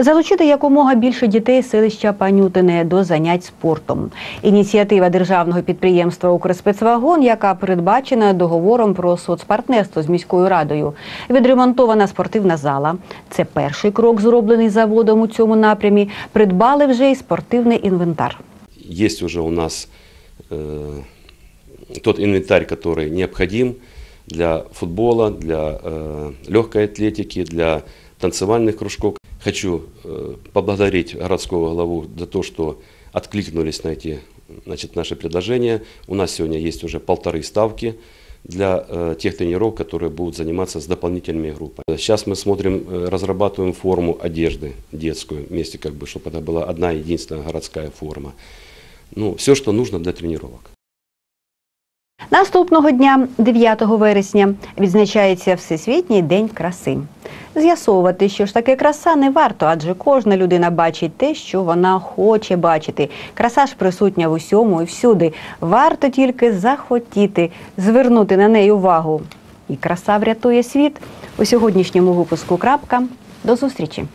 Залучити якомога більше дітей з селища Панютине до занять спортом. Ініціатива державного підприємства «Укрспецвагон», яка передбачена договором про соцпартнерство з міською радою. Відремонтована спортивна зала. Це перший крок, зроблений заводом у цьому напрямі. Придбали вже й спортивний інвентар. Есть уже у нас э, тот инвентарь, который необходим для футбола, для э, легкой атлетики, для танцевальных кружков. Хочу э, поблагодарить городского главу за то, что откликнулись на эти значит, наши предложения. У нас сегодня есть уже полторы ставки для э, тех тренеров, которые будут заниматься с дополнительными группами. Сейчас мы смотрим, э, разрабатываем форму одежды детскую, вместе как бы, чтобы это была одна единственная городская форма. Ну, все, что нужно для тренировок. Наступного дня, 9 вересня, відзначається Всесвітній день краси. З'ясовувати, що ж таке краса, не варто, адже кожна людина бачить те, що вона хоче бачити. Краса ж присутня в усьому і всюди. Варто тільки захотіти звернути на неї увагу. І краса врятує світ. У сьогоднішньому випуску крапка. До зустрічі!